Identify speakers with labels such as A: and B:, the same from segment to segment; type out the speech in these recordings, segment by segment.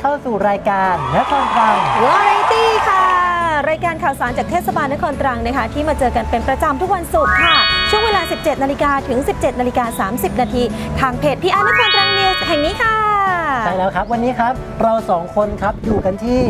A: เข้าสู่รายการนครตรัง
B: วาไรตี้ค่ะ รายการข่าวสารจากเทศบาลนครตรังนะคะ ที่มาเจอกันเป็นประจำทุกวันศุกร์ค่ะ ช่วงเวลา 17 นาฬิกาถึง 17 นาฬิกา 30 นาทีทางเพจพี่อาร์นครตรังนิวส์แห่งนี้ค่ะ
A: ใช่แล้วครับ วันนี้ครับเราสองคนครับอยู่กันที่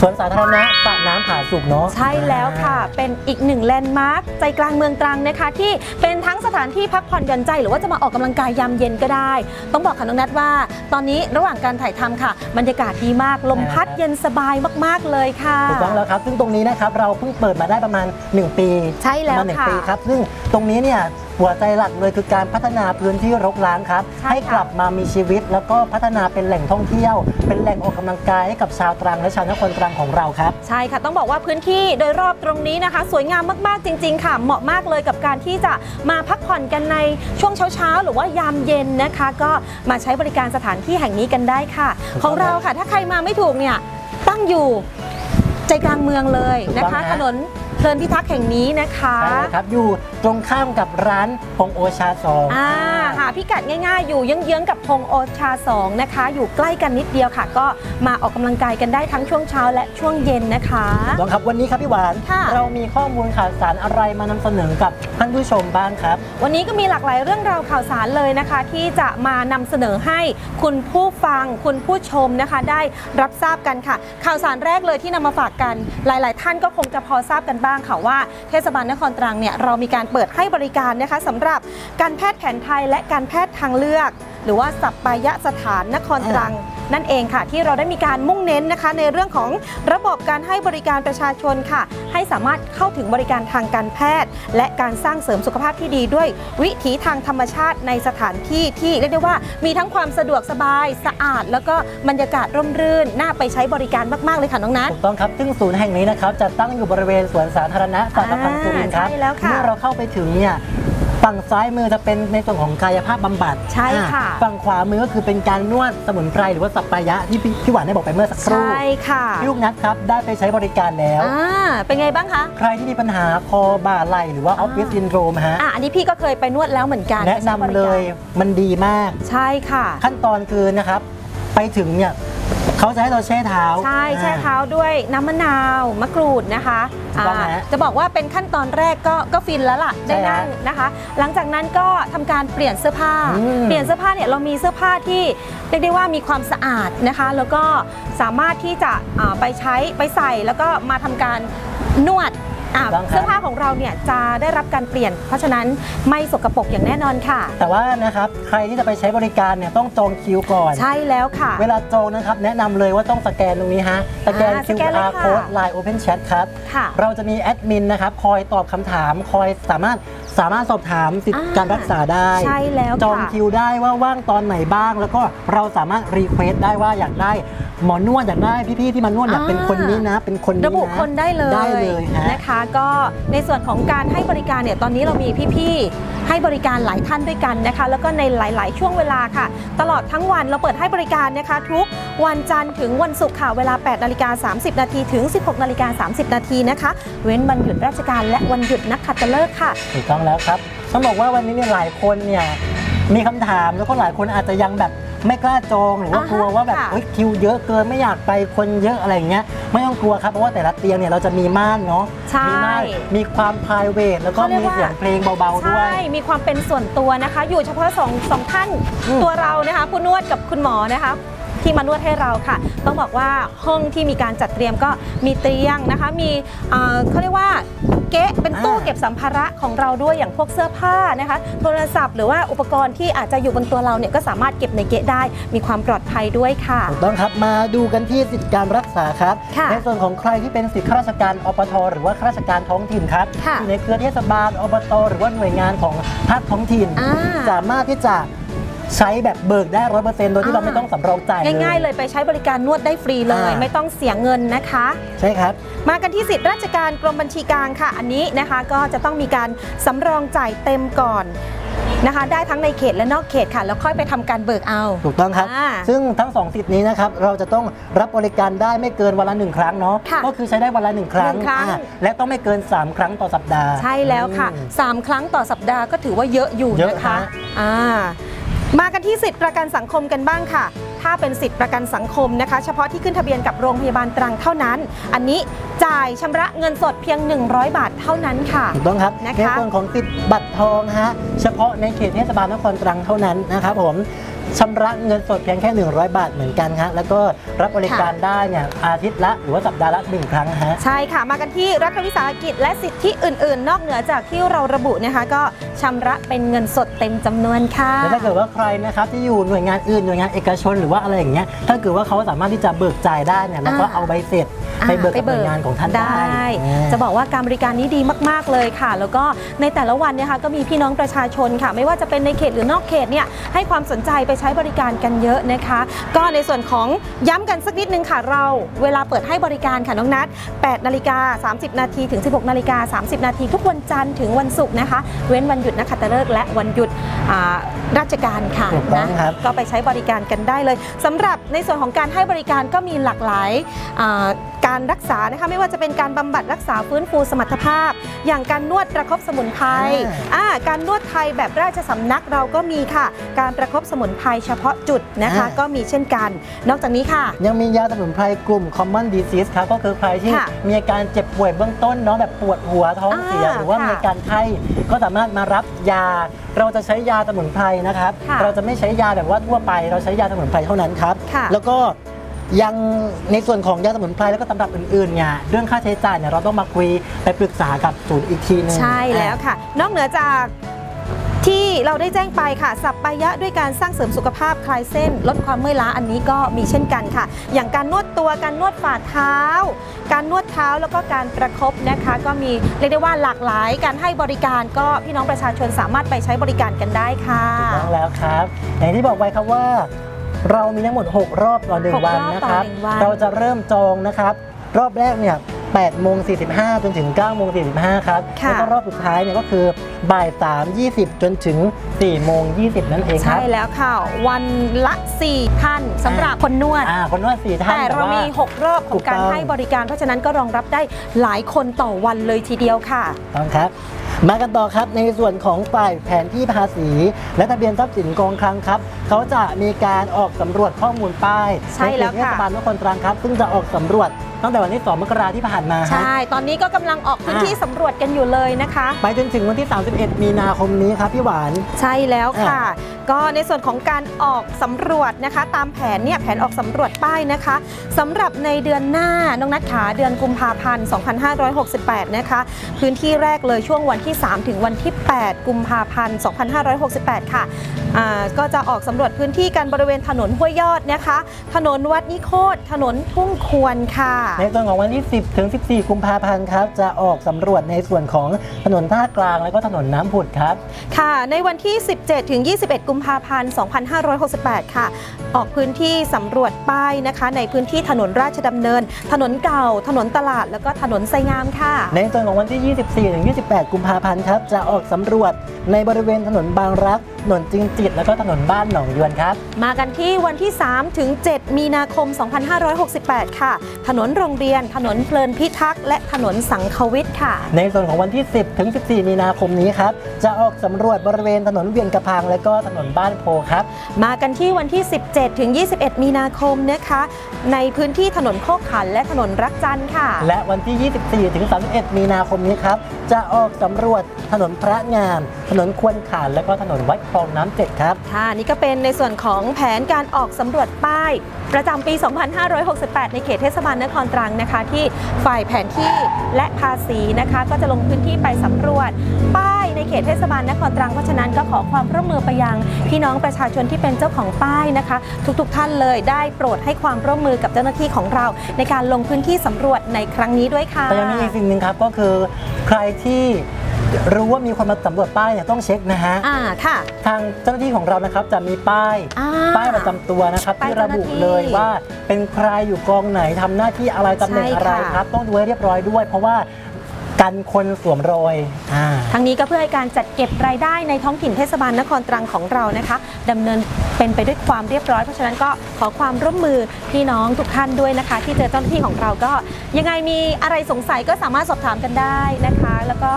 A: สวนสาธารณะสระน้ำผาสุกเนาะ
B: ใช่แล้วค่ะ เป็นอีกหนึ่งแลนด์มาร์คใจกลางเมืองตรังนะคะ ที่เป็นทั้งสถานที่พักผ่อนหย่อนใจ หรือว่าจะมาออกกำลังกายยามเย็นก็ได้ ต้องบอกค่ะน้องนัทว่า ตอนนี้ระหว่างการถ่ายทำค่ะ บรรยากาศดีมาก ลมพัดเย็นสบายมากๆเลยค่ะ
A: ถูกต้องแล้วครับ ซึ่งตรงนี้นะครับเราเพิ่งเปิดมาได้ประมาณ 1 ปี
B: ใช่แล้ว
A: ประมาณหนึ่ง
B: ค่ะ
A: ปีครับ ซึ่งตรงนี้เนี่ย หัวใจหลักเลยคือการพัฒนาพื้นที่รกร้างครับ
B: ใช่
A: ให้กลับ
B: ค่ะ
A: มามีชีวิต แล้วก็พัฒนาเป็นแหล่งท่องเที่ยว เป็นแหล่งออกกำลังกายให้กับชาวตรังและชาวนครตรังของเราครับ
B: ใช่ค่ะต้องบอกว่าพื้นที่โดยรอบตรงนี้นะคะ สวยงามมากๆจริง ๆ ค่ะ เหมาะมากเลยกับการที่จะมาพักผ่อนกันในช่วงเช้าๆ หรือว่ายามเย็นนะคะ ก็มาใช้บริการสถานที่แห่งนี้กันได้ค่ะ
A: ถูกต้อง
B: ของเราค่ะ ถ้าใครมาไม่ถูกเนี่ยตั้งอยู่ใจกลางเมืองเลยนะคะ
A: ถูกต้องฮะ
B: ถนน เพลินพิทักษ์แห่งนี้นะคะ
A: ใช่แล้วครับอยู่ตรงข้ามกับร้านพงโอชาซอง
B: อ่าหาพิกัดง่ายๆ อยู่เยื้องๆกับพงโอชา2นะคะ อยู่ใกล้กันนิดเดียวค่ะ ก็มาออกกำลังกายกันได้ทั้งช่วงเช้าและช่วงเย็นนะคะ
A: ถูกต้องครับวันนี้ครับพี่หวาน
B: ค่ะ
A: เรามีข้อมูลข่าวสารอะไรมานำเสนอกับท่านผู้ชมบ้างครับ
B: วันนี้ก็มีหลากหลายเรื่องราวข่าวสารเลยนะคะ ที่จะมานำเสนอให้คุณผู้ฟังคุณผู้ชมนะคะ ได้รับทราบกันค่ะ ข่าวสารแรกเลยที่นำมาฝากกัน หลาย ๆ ท่านก็คงจะพอทราบกันบ้างค่ะว่าเทศบาลนครตรังเนี่ยเรามีการเปิดให้บริการนะคะสำหรับการแพทย์แผนไทยและการแพทย์ทางเลือก หรือว่าสัปปายะสถานนครตรัง นั่นเองค่ะ ที่เราได้มีการมุ่งเน้นนะคะ ในเรื่องของระบบการให้บริการประชาชนค่ะ ให้สามารถเข้าถึงบริการทางการแพทย์ และการสร้างเสริมสุขภาพที่ดีด้วยวิถีทางธรรมชาติในสถานที่ที่เรียกได้ว่ามีทั้งความสะดวกสบายสะอาด แล้วก็บรรยากาศร่มรื่นน่าไปใช้บริการมากๆเลยค่ะน้องนัท
A: ถูกต้องครับ ซึ่งศูนย์แห่งนี้นะครับจะตั้งอยู่บริเวณสวนสาธารณะสัตว์พังสุรินทร์ครับ
B: ใช่แล้วค่ะ
A: เมื่อเราเข้าไปถึงเนี่ย ฝั่งซ้ายมือจะเป็นในส่วนของกายภาพบำบัด
B: ใช่ค่ะ
A: อ่าฝั่งขวามือก็คือเป็นการนวดสมุนไพรหรือว่าสัปปายะที่พี่พี่หวานได้บอกไปเมื่อสักครู่
B: ใช่ค่ะ
A: พี่ลูกนัดครับได้ไปใช้บริการแล้ว
B: อ่าเป็นไงบ้างคะ
A: ใครที่มีปัญหาคอบ่าไหล่หรือว่าออฟฟิศซินโดรมฮะ
B: อะอันนี้พี่ก็เคยไปนวดแล้วเหมือนกัน
A: แนะนำเลยมันดีมาก
B: ใช่ค่ะ
A: ขั้นตอนคือนะครับ ไปถึงเนี่ย เขาจะให้เราแช่เท้า
B: ใช่แช่เท้าด้วยน้ำมะนาวมะกรูดนะคะ
A: ถูกต้อง
B: อ่า
A: ฮะ
B: จะบอกว่าเป็นขั้นตอนแรกก็ก็ฟินแล้วล่ะ
A: ใช่
B: ได้นั่ง
A: ฮะ
B: นะคะ หลังจากนั้นก็ทำการเปลี่ยนเสื้อผ้า
A: อืม
B: เปลี่ยนเสื้อผ้าเนี่ยเรามีเสื้อผ้าที่เรียกได้ว่ามีความสะอาดนะคะ แล้วก็สามารถที่จะอ่าไปใช้ไปใส่แล้วก็มาทำการนวด อ่า
A: ถูกต้องครับ
B: เสื้อผ้าของเราเนี่ยจะได้รับการเปลี่ยน เพราะฉะนั้นไม่สกปรกอย่างแน่นอนค่ะ
A: แต่ว่านะครับใครที่จะไปใช้บริการเนี่ยต้องจองคิวก่อน
B: ใช่แล้วค่ะ
A: เวลาจองนะครับแนะนำเลยว่าต้องสแกนตรงนี้ฮะ สแกน
B: อ่าสแกนเลย
A: QR
B: ค่ะ
A: code Line Open Chat ครับ
B: ค่ะ
A: เราจะมีแอดมินนะครับ คอยตอบคำถาม คอยสามารถ สามารถสอบถามสิทธิ
B: อ่า
A: การรักษาได้
B: ใช่แล้ว
A: จอง
B: ค่ะ
A: คิวได้ว่าว่างตอนไหนบ้าง แล้วก็เราสามารถรีเควสได้ว่าอยากได้หมอนวดอยากได้พี่ๆที่มานวดอยากเป็นคนนี้นะ เป็นคนนี้นะ
B: ระบุคนได้เลย
A: ได้เลยฮะ
B: นะคะ ก็ในส่วนของการให้บริการเนี่ยตอนนี้เรามีพี่ๆ ให้บริการหลายท่านด้วยกันนะคะ แล้วก็ในหลาย ๆ ช่วงเวลาค่ะ ตลอดทั้งวันเราเปิดให้บริการนะคะ ทุกวันจันทร์ถึงวันศุกร์ค่ะเวลา 8นาฬิกา30 นาทีถึง 16นาฬิกา30 นาทีนะคะ เว้นวันหยุดราชการและวันหยุดนักขัตฤกษ์ค่ะ
A: ถูกต้องแล้วครับต้องบอกว่าวันนี้เนี่ยหลายคนเนี่ยมีคำถามแล้วก็หลายคนอาจจะยังแบบ ไม่กล้าจองหรือว่า
B: อ่าฮะ
A: กลัวว่าแบบ
B: ค่ะ
A: เอ้ยคิวเยอะเกินไม่อยากไปคนเยอะอะไรอย่างเงี้ยไม่ต้องกลัวครับเพราะว่าแต่ละเตียงเนี่ยเราจะมีม่านเนาะ
B: ใช่
A: มีม่านมีความ p r i v a t แล้วก็
B: เขาเรียก
A: มี
B: ว่า
A: เสียงเพลงเบาๆด้ว
B: ใช่
A: ย
B: มีความเป็นส่วนตัวนะคะ อยู่เฉพาะสองสองท่าน
A: อืม
B: ตัวเรานะคะ ผู้นวดกับคุณหมอนะคะ ที่มานวดให้เราค่ะ ต้องบอกว่าห้องที่มีการจัดเตรียมก็มีเตียงนะคะ มีเอ่อเขาเรียกว่าเก๊ะเป็นตู้เก็บสัมภาระของเราด้วยอย่างพวกเสื้อผ้านะคะ โทรศัพท์หรือว่าอุปกรณ์ที่อาจจะอยู่บนตัวเราเนี่ยก็สามารถเก็บในเก๊ะได้ มีความปลอดภัยด้วยค่ะ
A: ถูกต้องครับมาดูกันที่สิทธิการรักษาครับ
B: ค่ะ
A: ในส่วนของใครที่เป็นสิทธิข้าราชการอปทหรือว่าข้าราชการท้องถิ่นครับ
B: ค่ะ
A: อยู่ในเครือเทศบาลอบตหรือว่าหน่วยงานของภาคท้องถิ่น
B: อ่า
A: สามารถที่จะ ใช้แบบเบิกได้ร้อยเปอร์เซ็นต์โดยที่เราไม่ต้องสำรองจ่ายเลย
B: ง่ายๆ เลยไปใช้บริการนวดได้ฟรีเลย
A: อ่า
B: ไม่ต้องเสียเงินนะคะ
A: ใช่ครับ
B: มากันที่สิทธิราชการกรมบัญชีกลางค่ะ อันนี้นะคะก็จะต้องมีการสำรองจ่ายเต็มก่อนนะคะได้ทั้งในเขตและนอกเขตค่ะ แล้วค่อยไปทำการเบิกเอา
A: ถูกต้องครับ
B: อ่า
A: ซึ่งทั้งสองสิทธิ์นี้นะครับ เราจะต้องรับบริการได้ไม่เกินวันละหนึ่งครั้งเนาะ
B: ค่ะ
A: ก็คือใช้ได้วันละหนึ่งครั้ง
B: หนึ่งครั้ง
A: อ่าและต้องไม่เกิน 3 ครั้งต่อสัปดาห์
B: ใช่แล้วค่ะ
A: อืม
B: 3ครั้งต่อสัปดาห์ก็ถือว่าเยอะอยู่
A: เยอะ
B: นะคะ
A: ฮะ
B: อ่า มากันที่สิทธิประกันสังคมกันบ้างค่ะ ถ้าเป็นสิทธิประกันสังคมนะคะ เฉพาะที่ขึ้นทะเบียนกับโรงพยาบาลตรังเท่านั้น อันนี้จ่ายชำระเงินสดเพียง 100 บาทเท่านั้นค่ะ
A: ถูกต้องครับ
B: นะคะ
A: ในส่วนของติดบัตรทองฮะ เฉพาะในเขตเทศบาลนครตรังเท่านั้นนะครับผม ชำระเงินสดเพียงแค่ 100 บาทเหมือนกันฮะแล้วก็รับบริการได้เนี่ยอาทิตย์ละหรือว่าสัปดาห์ละหนึ่งครั้งฮะ
B: ใช่ค่ะ มากันที่รัฐวิสาหกิจและสิทธิอื่น ๆ นอกเหนือจากที่เราระบุนะคะก็ชำระเป็นเงินสดเต็มจำนวนค่ะ
A: แล้วถ้าเกิดว่าใครนะครับที่อยู่หน่วยงานอื่นหน่วยงานเอกชนหรือว่าอะไรอย่างเงี้ยถ้าเกิดว่าเขาสามารถที่จะเบิกจ่ายได้เนี่ยแล้วก็
B: อ่า
A: เอาใบเสร็จไปเบิกกับหน่วยงานของท่านได้
B: ได้จะบอกว่าการบริการนี้ดีมาก ๆ เลยค่ะ แล้วก็ในแต่ละวันเนี่ยค่ะก็มีพี่น้องประชาชนค่ะ ไม่ว่าจะเป็นในเขตหรือนอกเขตเนี่ยให้ความสนใจไปใช้บริการกันเยอะนะคะ ก็ในส่วนของย้ำกันสักนิดนึงค่ะ เราเวลาเปิดให้บริการค่ะน้องนัด8นาฬิกา30 นาทีถึง 16นาฬิกา30 นาทีทุกวันจันทร์ถึงวันศุกร์นะคะ เว้นวันหยุดนักขัตฤกษ์และวันหยุดอ่าราชการค่ะ
A: ถูกต้อง
B: นะครับก็ไปใช้บริการกันได้เลยสำหรับในส่วนของการให้บริการก็มีหลากหลายอ่า การรักษานะคะไม่ว่าจะเป็นการบำบัดรักษาฟื้นฟูสมรรถภาพ อย่างการนวดประคบสมุนไพร
A: อ่า
B: อ่าการนวดไทยแบบราชสำนักเราก็มีค่ะ การประคบสมุนไพรเฉพาะจุดนะคะ ก็มีเช่นกัน นอกจากนี้ค่ะ
A: ยังมียาสมุนไพรกลุ่ม common disease ครับก็คือใครที่
B: ค่ะ
A: มีอาการเจ็บป่วยเบื้องต้นเนาะแบบปวดหัวท้องเสีย
B: อ่า
A: หรือว่า
B: ค่ะ
A: มีอาการไข้ก็สามารถมารับยาเราจะใช้ยาสมุนไพรนะครับ
B: ค่ะ
A: เราจะไม่ใช้ยาแบบว่าทั่วไป เราใช้ยาสมุนไพรเท่านั้นครับ
B: ค่ะ
A: แล้วก็ ยังในส่วนของยาสมุนไพรแล้วก็ตำรับอื่นๆเนี่ยเรื่องค่าใช้จ่ายเนี่ยเราต้องมาคุยไปปรึกษากับศูนย์อีกทีนึง
B: ใช่แล้วค่ะ นอกเหนือจากที่เราได้แจ้งไปค่ะ สัปปายะด้วยการสร้างเสริมสุขภาพคลายเส้น ลดความเมื่อยล้าอันนี้ก็มีเช่นกันค่ะ อย่างการนวดตัวการนวดฝ่าเท้า การนวดเท้าแล้วก็การประคบนะคะ ก็มีเรียกได้ว่าหลากหลาย การให้บริการก็พี่น้องประชาชนสามารถไปใช้บริการกันได้ค่ะ
A: ถูกต้องแล้วครับ อย่างที่บอกไว้ครับว่า เรามีทั้งหมด 6 รอบต่อหนึ่ง
B: หก
A: วัน
B: รอบ
A: นะครับ
B: ต่อหนึ่งวัน
A: เราจะเริ่มจองนะครับ รอบแรกเนี่ย 8โมง45 จนถึง9โมง45 ครับ
B: ค่ะ
A: แล้วก็รอบสุดท้ายเนี่ยก็คือบ่าย3 20 จนถึง4โมง20 นั่นเองค
B: ใช่
A: รับ
B: แล้วค่ะ วันละ 4 ท่านสำหรับคนนวด
A: อ่าคนนวดสี่ท่าน
B: แต่เรา
A: ว่า
B: มี 6 รอบของการ
A: ถูกต้อง
B: ให้บริการ เพราะฉะนั้นก็รองรับได้หลายคนต่อวันเลยทีเดียวค่ะ
A: ต้องครับ มากันต่อครับในส่วนของฝ่ายแผนที่ภาษี และทะเบียนทรัพย์สินกองคลังครับ เขาจะมีการออกสำรวจข้อมูลป้าย
B: ใช่แล้ว
A: นเขต
B: ค่ะ
A: เทศบาลนครตรังครับ ซึ่งจะออกสำรวจตั้งแต่วันที่ 2 มกราที่ผ่านมาฮะ
B: ใช่ ตอนนี้ก็กำลังออกพื้นที่สำรวจกันอยู่เลยนะคะ
A: ไปจนถึงวันที่ 31 มีนาคมนี้ครับพี่หวาน
B: ใช่แล้วค่ะ ก็ในส่วนของการออกสำรวจนะคะ ตามแผนเนี่ยแผนออกสำรวจป้ายนะคะสำหรับในเดือนหน้าน้องนัทขาเดือนกุมภาพันธ์ 2568 นะคะ พื้นที่แรกเลยช่วงวันที่ 3 ถึงวันที่ 8 กุมภาพันธ์ 2568 ค่ะอ่าก็จะออกสำรวจพื้นที่กันบริเวณถนนห้วยยอดนะคะ ถนนวัดนิโคตรถนนทุ่งควรค่ะ
A: ในส่วนของวันที่ 10 ถึง 14 กุมภาพันธ์ครับ จะออกสำรวจในส่วนของถนนท่ากลาง แล้วก็ถนนน้ำผุดครับ
B: ค่ะ ในวันที่ 17 ถึง 21 กุมภาพันธ์ 2568 ค่ะ ออกพื้นที่สำรวจป้ายนะคะ ในพื้นที่ถนนราชดำเนิน ถนนเก่า ถนนตลาด แล้วก็ถนนไซงามค่ะ
A: ในส่วนของวันที่ 24 ถึง 28 กุมภาพันธ์ครับ จะออกสำรวจในบริเวณถนนบางรักถ นนจิงจิต แล้วก็ถนนบ้านหนองยวนครับ
B: มากันที่วันที่ 3 ถึง 7 มีนาคม 2568 ค่ะ ถนนโรงเรียน ถนนเพลินพิทักษ์ และถนนสังควิทย์ค่ะ
A: ในส่วนของวันที่ 10 ถึง 14 มีนาคมนี้ครับ จะออกสำรวจบริเวณถนนเวียงกระพัง และก็ถนนบ้านโพครับ
B: มากันที่วันที่ 17 ถึง 21 มีนาคมนะคะ ในพื้นที่ถนนโคกขันและถนนรักจันทร์ค่ะ
A: และวันที่ 24 ถึง 31 มีนาคมนี้ครับ จะออกสำรวจถนนพระงาม ถนนควนขานและก็ถนนวัดคลองน้ำเจ็ดครับ
B: ค่ะนี่ก็เป็นในส่วนของแผนการออกสำรวจป้าย ประจำปี 2568 ในเขตเทศบาลนครตรังนะคะ ที่ฝ่ายแผนที่และภาษีนะคะ ก็จะลงพื้นที่ไปสำรวจ ป้ายในเขตเทศบาลนครตรังเพราะฉะนั้นก็ขอความร่วมมือไปยังพี่น้องประชาชนที่เป็นเจ้าของป้ายนะคะ ทุกๆท่านเลยได้โปรดให้ความร่วมมือกับเจ้าหน้าที่ของเรา ในการลงพื้นที่สำรวจในครั้งนี้ด้วยค่ะ
A: แต่ยังมีอีกสิ่งหนึ่งครับก็คือใครที่ รู้ว่ามีคนมาสำรวจป้ายเนี่ยต้องเช็คนะฮะ
B: อ่าค่ะ
A: ทางเจ้าหน้าที่ของเรานะครับจะมีป้าย
B: อ่า
A: ป้ายประจำตัวนะครับ
B: ป้าย
A: ที่ระบุ
B: เจ้าหน้าที่
A: เลยว่าเป็นใครอยู่กองไหนทำหน้าที่อะไรตำแหน่งอะไร
B: ใช่ค่ะ
A: ครับ ต้องดูให้เรียบร้อยด้วย เพราะว่า กันคนสวมรอยอ่า
B: ทั้งนี้ก็เพื่อให้การจัดเก็บรายได้ในท้องถิ่นเทศบาลนครตรังของเรานะคะดำเนินเป็นไปด้วยความเรียบร้อยเพราะฉะนั้นก็ขอความร่วมมือพี่น้องทุกท่านด้วยนะคะ ที่เจอเจ้าหน้าที่ของเราก็ ยังไงมีอะไรสงสัยก็สามารถสอบถามกันได้นะคะ แล้วก็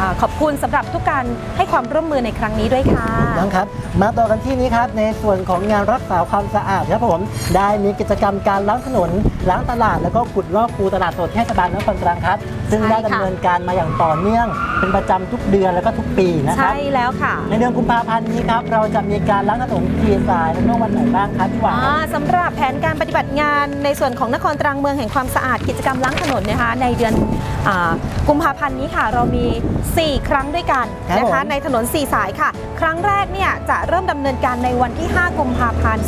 B: อ่าขอบคุณสำหรับทุกการให้ความร่วมมือในครั้งนี้ด้วยค่ะ
A: น้องครับ มาต่อกันที่นี้ครับ ในส่วนของงานรักษาความสะอาดครับผม ได้มีกิจกรรมการล้างถนน ล้างตลาด แล้วก็ขุดลอกคูตลาดสดเทศบาลนครตรังครับ ซึ่ง
B: ใช่
A: ได้
B: ค่ะ
A: ดำเนินการมาอย่างต่อเนื่อง เป็นประจำทุกเดือนแล้วก็ทุกปีนะครั
B: ใช่
A: บ
B: แล้วค่ะ
A: ในเดือนกุมภาพันธ์นี้ครับ เราจะมีการล้างถนนทีสายในเมื่อวันไหนบ้างครับพี่หวาน
B: อ่าสำหรับแผนการปฏิบัติงานในส่วนของนครตรังเมืองแห่งความสะอาดกิจกรรมล้างถนนนะคะในเดือนอากุมภาพันธ์นี้ค่ะ เรามี 4 ครั้งด้วยกัน
A: ครับ
B: นะคะ
A: ผม
B: ในถนน 4 สายค่ะ ครั้งแรกเนี่ยจะเริ่มดำเนินการในวันที่ 5 กุมภาพันธ์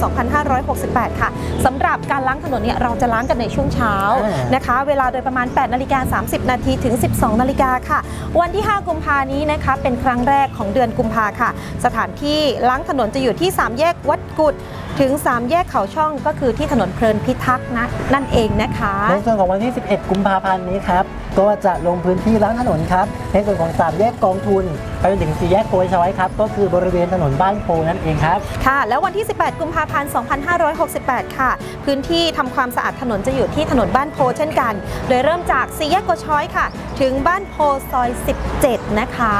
B: 2568 ค่ะสำหรับการล้างถนนเนี่ยเราจะล้างกันในช่วงเช้า
A: อ่าน
B: นะคะ เวลาโดยประมาณ 8 นาฬิกา 30 นาทีถึง12 นาฬิกาค่ะ วันที่ 5 กุมภานี้นะคะเป็นครั้งแรกของเดือนกุมภาค่ะ สถานที่ล้างถนนจะอยู่ที่ 3 แยกวัดกุด ถึง 3 แยกเขาช่องก็คือที่ถนนเพลินพิทักษ์นะนั่นเองนะคะ
A: ในส่วนของวันที่ 11 กุมภาพันธ์นี้ครับ ก็จะลงพื้นที่ล้างถนนครับ ในส่วนของ 3 แยกกองทุน ไปจนถึง 4 แยกโพยชไว้ครับ ก็คือบริเวณถนนบ้านโพนั่นเองครับ
B: ค่ะ แล้ววันที่ 18 กุมภาพันธ์ 2568 ค่ะ พื้นที่ทำความสะอาดถนนจะอยู่ที่ถนนบ้านโพเช่นกัน โดยเริ่มจากสี่แยกโกช้อยค่ะ ถึงบ้านโพซอย 17 นะคะ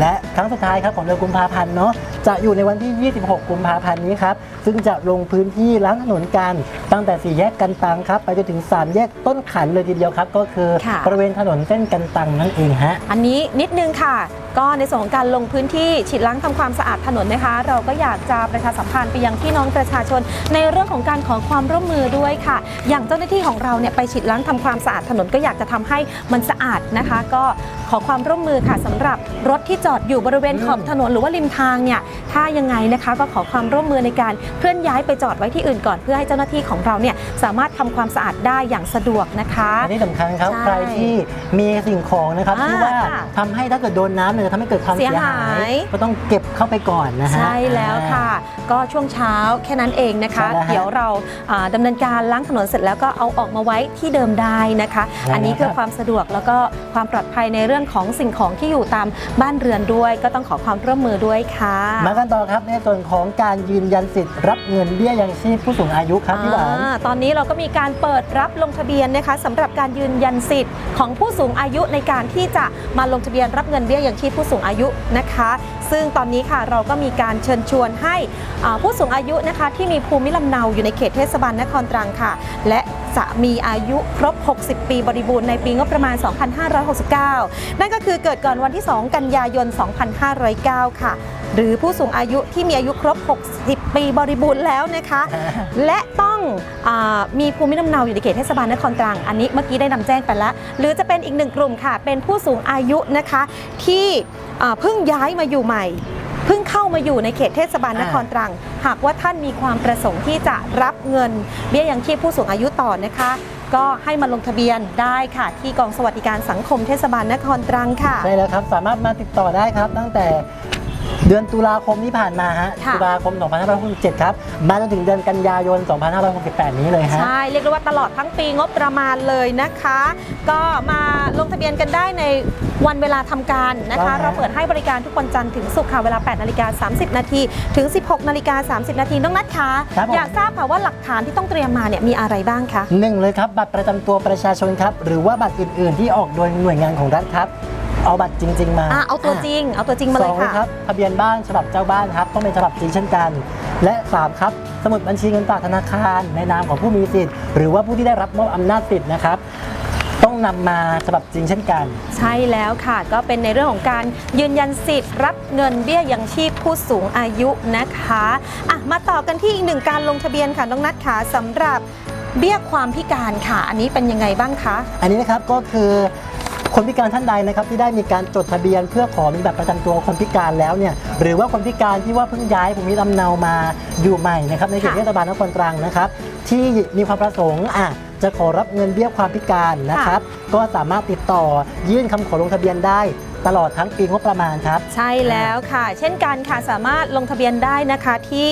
A: และครั้งสุดท้ายครับของเดือนกุมภาพันธ์เนาะ จะอยู่ในวันที่ 26 กุมภาพันธ์นี้ครับ ซึ่งจะลงพื้นที่ล้างถนนกันตั้งแต่4แยกกันตังครับ ไปจนถึง 3 แยกต้นขันเลยทีเดียวครับ ก็คือ
B: ค่ะ
A: บริเวณถนนเส้นกันตังนั่นเองฮะ
B: อันนี้นิดนึงค่ะ ก็ในส่วนของการลงพื้นที่ฉีดล้างทำความสะอาดถนนนะคะ เราก็อยากจะประชาสัมพันธ์ไปยังพี่น้องประชาชน ในเรื่องของการขอความร่วมมือด้วยค่ะ อย่างเจ้าหน้าที่ของเราเนี่ยไปฉีดล้างทำความสะอาดถนนก็อยากจะทำให้มันสะอาดนะคะ ก็ขอความร่วมมือค่ะสำหรับรถที่จอดอยู่บริเวณขอบถนนหรือว่าริมทางเนี่ยถ้ายังไงนะคะก็ขอความร่วมมือในการเคลื่อนย้ายไปจอดไว้ที่อื่นก่อนเพื่อให้เจ้าหน้าที่ของเราเนี่ยสามารถทำความสะอาดได้อย่างสะดวกนะคะ
A: อันนี้สำคัญครับ
B: ใช่
A: ใครที่มีสิ่งของนะครับ
B: อ่า
A: ที่ว่า
B: ค่ะ
A: ทำให้ถ้าเกิดโดนน้ำเนี่ยจะทำให้เกิดความ
B: เสี
A: เสี
B: ย
A: ยหา
B: หาย
A: ย ก็ต้องเก็บเข้าไปก่อนนะฮะ
B: ใช่แล้วค่ะ ก็ช่วงเช้าแค่นั้นเองนะคะ
A: ใช่แล้วฮะ
B: เดี๋ยวเราอ่าดำเนินการล้างถนนเสร็จแล้วก็เอาออกมาไว้ที่เดิมได้นะคะ
A: ใช่แล้ว
B: อันนี้คือ
A: ครับ
B: ความสะดวกแล้วก็ความปลอดภัยในเรื่องของสิ่งของที่อยู่ตามบ้านเรือนด้วย ก็ต้องขอความร่วมมือด้วยค่ะ
A: มากันต่อครับในส่วนของการยืนยันสิทธิ์รับเงินเบี้ยยังชีพผู้สูงอายุครับพี่หวาน
B: อ่าตอนนี้เราก็มีการเปิดรับลงทะเบียนนะคะสำหรับการยืนยันสิทธิ์ของผู้สูงอายุในการที่จะมาลงทะเบียนรับเงินเบี้ยยังชีพผู้สูงอายุนะคะ ซึ่งตอนนี้ค่ะเราก็มีการเชิญชวนให้อ่าผู้สูงอายุนะคะที่มีภูมิลำเนาอยู่ในเขตเทศบาลนครตรังค่ะ และ จะมีอายุครบ 60 ปีบริบูรณ์ในปีงบประมาณ 2569 นั่นก็คือเกิดก่อนวันที่ 2 กันยายน 2509 ค่ะ หรือผู้สูงอายุที่มีอายุครบ 60 ปีบริบูรณ์แล้วนะคะ และต้องอามีภูมิลำเนาอยู่ในเขตเทศบาลนครตรัง อันนี้เมื่อกี้ได้นำแจ้งไปแล้ว หรือจะเป็นอีกหนึ่งกลุ่มค่ะ เป็นผู้สูงอายุนะคะที่อ่าเพิ่งย้ายมาอยู่ใหม่ เพิ่งเข้ามาอยู่ในเขตเทศบาลนครตรัง หากว่าท่านมีความประสงค์ที่จะรับเงิน เบี้ยยังชีพผู้สูงอายุต่อนะคะ ก็ให้มาลงทะเบียนได้ค่ะ ที่กองสวัสดิการสังคมเทศบาลนครตรังค่ะ
A: ใช่แล้วครับ สามารถมาติดต่อได้ครับ ตั้งแต่ เดือนตุลาคมที่ผ่านมาฮะ
B: ค่ะ
A: ตุลาคม 2567 ครับ มาจนถึงเดือนกันยายน 2568 นี้เลยฮะ
B: ใช่ เรียกได้ว่าตลอดทั้งปีงบประมาณเลยนะคะ ก็มาลงทะเบียนกันได้ในวันเวลาทำการนะคะ
A: ครับ
B: เราเปิดให้บริการทุกวันจันทร์ถึงศุกร์ค่ะเวลา 8นาฬิกา30 นาทีถึง 16นาฬิกา30 นาทีน้องนัทคะ
A: ครับผม
B: อยากทราบค่ะว่าหลักฐานที่ต้องเตรียมมาเนี่ยมีอะไรบ้างคะ
A: หนึ่งเลยครับ บัตรประจำตัวประชาชนครับ หรือว่าบัตรอื่น ๆ ที่ออกโดยหน่วยงานของรัฐครับ เอาบัตรจริง ๆ มา
B: อะเอาตัวจริง เอาตัวจริงมาเลย
A: สอง
B: ค่ะ
A: ครับทะเบียนบ้านฉบับเจ้าบ้านครับต้องเป็นฉบับจริงเช่นกัน และสามครับสมุดบัญชีเงินฝากธนาคาร ในนามของผู้มีสิทธิ์หรือว่าผู้ที่ได้รับมอบอำนาจสิทธิ์นะครับ ต้องนำมาฉบับจริงเช่นกัน
B: ใช่แล้วค่ะก็เป็นในเรื่องของการยืนยันสิทธิ์ รับเงินเบี้ยยังชีพผู้สูงอายุนะคะอะมาต่อกันที่อีกหนึ่งการลงทะเบียนค่ะน้องนัทค่ะสำหรับเบี้ยความพิการค่ะ อันนี้เป็นยังไงบ้างคะ
A: อันนี้นะครับก็คือ คนพิการท่านใดนะครับที่ได้มีการจดทะเบียนเพื่อขอมีบัตรประจำตัวคนพิการแล้วเนี่ยหรือว่าคนพิการที่ว่าเพิ่งย้ายภูมิลำเนามาอยู่ใหม่นะครับในเขตเทศบาลนครตรังนะครับที่มีความประสงค์อะจะขอรับเงินเบี้ยความพิการนะครับ ก็สามารถติดต่อยื่นคำขอลงทะเบียนได้ ตลอดทั้งปีงบประมาณครับ
B: ใช่แล้วค่ะ เช่นกันค่ะสามารถลงทะเบียนได้นะคะที่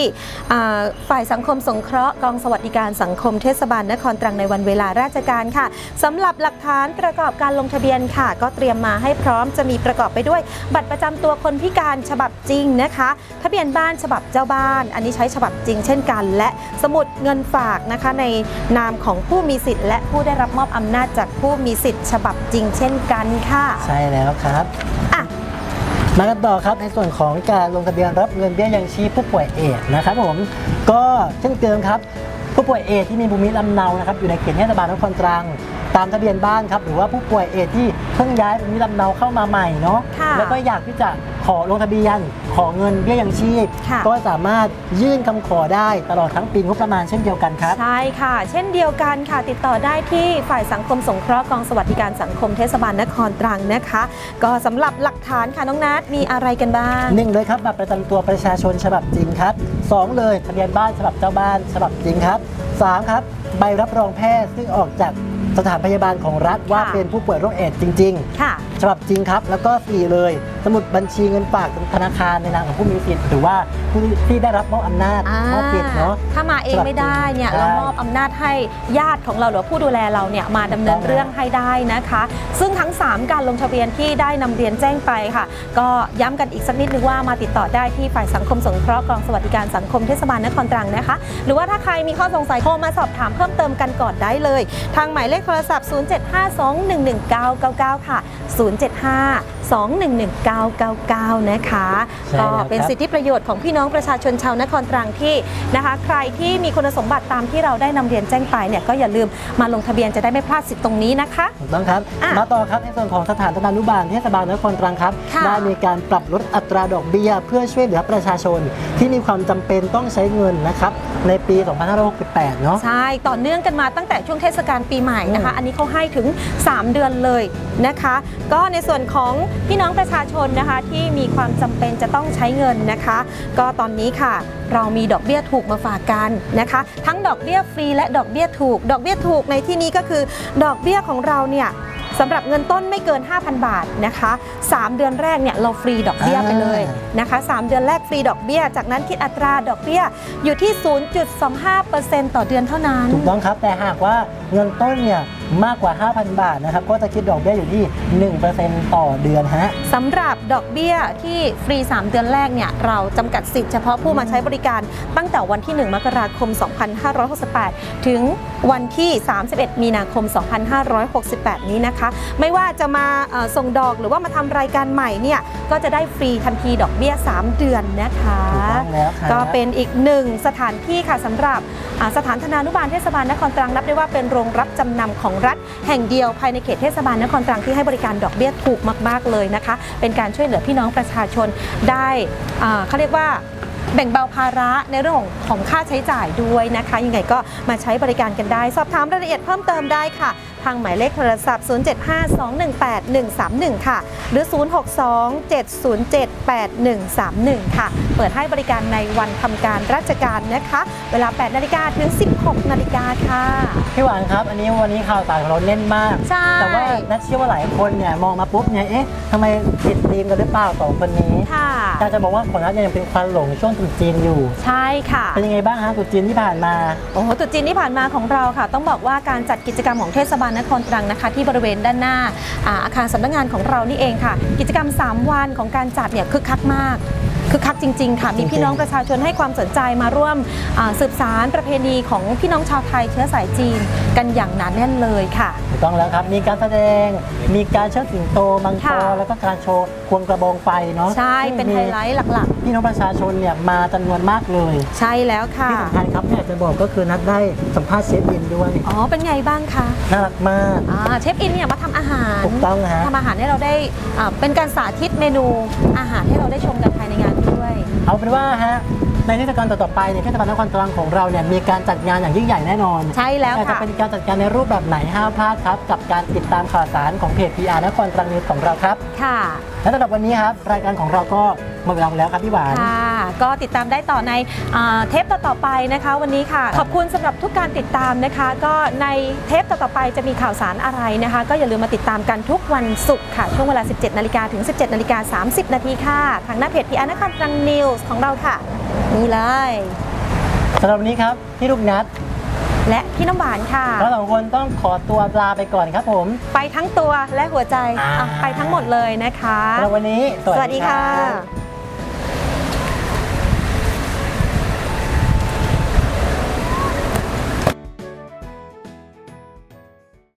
B: อ่าฝ่ายสังคมสงเคราะห์กองสวัสดิการสังคมเทศบาลนครตรังในวันเวลาราชการค่ะสำหรับหลักฐานประกอบการลงทะเบียนค่ะ ก็เตรียมมาให้พร้อมจะมีประกอบไปด้วย บัตรประจำตัวคนพิการฉบับจริงนะคะ ทะเบียนบ้านฉบับเจ้าบ้าน อันนี้ใช้ฉบับจริง เช่นกัน และสมุดเงินฝากนะคะในนามของผู้มีสิทธิ์และผู้ได้รับมอบอำนาจจากผู้มีสิทธิ์ฉบับจริง เช่นกันค่ะ
A: ใช่แล้วครับ
B: อะ
A: มากันต่อครับในส่วนของการลงทะเบียนรับเงินเบี้ยยังชีพผู้ป่วยเอดส์นะครับผมก็เช่นเดิมครับ ผู้ป่วยเอดส์ที่มีภูมิลำเนานะครับอยู่ในเขตเทศบาลนครตรังตามทะเบียนบ้านครับหรือว่าผู้ป่วยเอดส์ที่เพิ่งย้ายภูมิลำเนาเข้ามาใหม่เนาะ
B: ค่ะ
A: แล้วก็อยากที่จะ ขอลงทะเบียน ขอเงินเบี้ยยังชีพ
B: ค่ะ
A: ก็สามารถยื่นคำขอได้ตลอดทั้งปีงบประมาณเช่นเดียวกันครับ
B: ใช่ค่ะ เช่นเดียวกันค่ะ ติดต่อได้ที่ฝ่ายสังคมสงเคราะห์กองสวัสดิการสังคมเทศบาลนครตรังนะคะ ก็สำหรับหลักฐานค่ะน้องนัทมีอะไรกันบ้าง
A: หนึ่งเลยครับบัตรประจำตัวประชาชนฉบับจริงครับสองเลยทะเบียนบ้านฉบับเจ้าบ้านฉบับจริงครับสามครับใบรับรองแพทย์ซึ่งออกจากสถานพยาบาลของรัฐว่า
B: ค่ะ
A: เป็นผู้ป่วยโรคเอดส์จริง
B: ค่ะ
A: ๆฉบับจริงครับ แล้วก็สี่เลย สมุดบัญชีเงินฝากธนาคารในนามของผู้มีสิทธิ์หรือว่าผู้ที่ได้รับมอบอำนาจ
B: อ่าม
A: อบสิทธิ์เนาะ
B: ถ้ามาเองไม่ได้เนี่ย
A: ใช่
B: เรามอบอำนาจให้ญาติของเราหรือว่าผู้ดูแลเราเนี่ยมาดำเนิน
A: ถูกต้อง
B: เรื่องให้ได้นะคะ ซึ่งทั้ง 3 การลงทะเบียนที่ได้นำเรียนแจ้งไปค่ะ ก็ย้ำกันอีกสักนิดนึงว่ามาติดต่อได้ที่ฝ่ายสังคมสงเคราะห์กองสวัสดิการสังคมเทศบาลนครตรังนะคะ หรือว่าถ้าใครมีข้อสงสัยโทรมาสอบถามเพิ่มเติมกันก่อนได้เลย ทางหมายเลขโทรศัพท์ 0752119999ค่ะ075211999 นะคะ
A: ใช่
B: ก็
A: แล้ว
B: เป็น
A: ครับ
B: สิทธิประโยชน์ของพี่น้องประชาชนชาวนครตรังที่นะคะ ใครที่มีคุณสมบัติตามที่เราได้นำเรียนแจ้งไปเนี่ยก็อย่าลืมมาลงทะเบียนจะได้ไม่พลาดสิทธิ์ตรงนี้นะคะ
A: ถูกต้องครับ
B: อะ
A: มาต่อครับในส่วนของสถานธนานุบาลเทศบาลนครตรังครับ
B: ค่ะ
A: ได้มีการปรับลดอัตราดอกเบี้ย เพื่อช่วยเหลือประชาชน ที่มีความจำเป็นต้องใช้เงินนะครับ ในปี 2568 เนาะ
B: ใช่ ต่อเนื่องกันมาตั้งแต่ช่วงเทศกาลปีใหม่นะคะ อันนี้เขาให้ถึง 3 เดือนเลยนะคะ ก็ในส่วนของพี่น้องประชาชนนะคะที่มีความจำเป็นจะต้องใช้เงินนะคะ ก็ตอนนี้ค่ะ เรามีดอกเบี้ยถูกมาฝากกันนะคะ ทั้งดอกเบี้ยฟรีและดอกเบี้ยถูก ดอกเบี้ยถูกในที่นี้ก็คือ ดอกเบี้ยของเราเนี่ยสำหรับเงินต้นไม่เกิน 5,000 บาทนะคะ 3 เดือนแรกเนี่ยเราฟรีดอกเบี้ยไปเลยนะคะ 3 เดือนแรกฟรีดอกเบี้ย จากนั้นคิดอัตราดอกเบี้ยอยู่ที่ 0.25%ต่อเดือนเท่านั้น
A: ถูกต้องครับ แต่หากว่าเงินต้นเนี่ยมากกว่า 5,000 บาทนะครับ ก็จะคิดดอกเบี้ยอยู่ที่ 1%ต่อเดือนฮะ
B: สำหรับดอกเบี้ยที่ฟรี 3 เดือนแรกเนี่ย เราจำกัดสิทธิ์เฉพาะผู้มาใช้บริการตั้งแต่วันที่ 1 มกราคม 2568 ถึงวันที่ 31 มีนาคม 2568 นี้นะคะ ไม่ว่าจะมาเอ่อส่งดอกหรือว่ามาทำรายการใหม่เนี่ย ก็จะได้ฟรีทันทีดอกเบี้ย 3 เดือนนะคะ
A: ถูกต้องแล้วครับ
B: ก็เป็นอีกหนึ่งสถานที่ค่ะสำหรับอ่าสถานธนานุบาลเทศบาลนครตรังนับได้ว่าเป็นโรงรับจำนำของรัฐแห่งเดียวภายในเขตเทศบาลนครตรังที่ให้บริการดอกเบี้ยถูกมาก ๆ เลยนะคะ เป็นการช่วยเหลือพี่น้องประชาชนได้เขาเรียกว่าแบ่งเบาภาระในเรื่องของของค่าใช้จ่ายด้วยนะคะ ยังไงก็มาใช้บริการกันได้ สอบถามรายละเอียดเพิ่มเติมได้ค่ะ ทางหมายเลขโทรศัพท์ 075-218-131 ค่ะ หรือ 0627078131 ค่ะ เปิดให้บริการในวันทำการราชการนะคะ เวลา 8 นาฬิกาถึง 16 นาฬิกาค่ะ
A: พี่หวานครับ อันนี้วันนี้ข่าวสารของเราเล่นมาก
B: ใช่
A: แต่ว่านัทเชื่อว่าหลายคนเนี่ยมองมาปุ๊บเนี่ยเอ๊ะทำไมผิดธีมกันหรือเปล่าสองคนนี้
B: ค่ะ
A: อยากจะบอกว่าของนัทยังเป็นควันหลงช่วงตรุษจีนอยู่
B: ใช่ค่ะ
A: เป็นยังไงบ้างฮะตรุษจีนที่ผ่านมา
B: โอ้โหตรุษจีนที่ผ่านมาของเราค่ะ ต้องบอกว่าการจัดกิจกรรมของเทศบาลนครตรังนะคะ ที่บริเวณด้านหน้าอาอาคารสำนักงานของเรานี่เองค่ะ กิจกรรม 3 วันของการจัดเนี่ยคึกคักมาก คึกคักจริง ๆ ค่ะ มีพี่น้องประชาชนให้ความสนใจมาร่วมอ่าสืบสารประเพณีของพี่น้องชาวไทยเชื้อสายจีนกันอย่างหนาแน่นเลยค่ะ
A: ถูกต้องแล้วครับมีการแสดงมีการเชิดสิงโตมังก
B: ค่ะ
A: รแล้วก็การโชว์ควงกระบองไฟเนาะ
B: ใช่เป็นไฮไลท์หลัก
A: พี่น้องประชาชนเนี่ยมาจำนวนมากเลย
B: ๆใช่แล้วค่ะ
A: ที่สำคัญครับเนี่ยจะบอกก็คือนัดได้สัมภาษณ์เชฟบินด้วย
B: อ๋อเป็นไงบ้างคะ
A: น่ารักมาก
B: อ่าเชฟอินเนี่ยมาทำอาหาร
A: ถูกต้องฮะ
B: ทำอาหารให้เราได้อ่าเป็นการสาธิตเมนูอาหารให้เราได้ชมกันภายในงานด้วย
A: เอาเป็นว่าฮะ ในเทศกาลต่อๆไปเนี่ยเทศบาลนครตรังของเราเนี่ยมีการจัดงานอย่างยิ่งใหญ่แน่นอน
B: ใช่แล้ว
A: แต่จะ
B: ค่ะ
A: เป็นการจัดการในรูปแบบไหนห้ามพลาดครับ กับการติดตามข่าวสารของเพจ PR นครตรังนิวส์ของเราครับ
B: ค่ะ
A: และสำหรับวันนี้ครับ รายการของเราก็หมดเวลาแล้วครับพี่หวาน
B: ค่ะ ก็ติดตามได้ต่อในอ่าเทปต่อๆไปนะคะ วันนี้ค่ะ ขอบคุณสำหรับทุกการติดตามนะคะ ก็ในเทปต่อๆไปจะมีข่าวสารอะไรนะคะ ก็อย่าลืมมาติดตามกันทุกวันศุกร์ค่ะ ช่วงเวลา 17 นาฬิกาถึง 17 นาฬิกา 30 นาทีค่ะ ทางหน้าเพจพีอาร์นครตรังนิวส์ของเราค่ะ นี่เลย
A: สำหรับวันนี้ครับ พี่ลูกนัด
B: และพี่น้ำหวานค่ะ
A: เราสองคนต้องขอตัวลาไปก่อนครับผม
B: ไปทั้งตัวและหัวใจ
A: อ่า
B: อะไปทั้งหมดเลยนะคะ
A: สำหรับวันนี้
B: สวัสดีค่ะ
A: รับ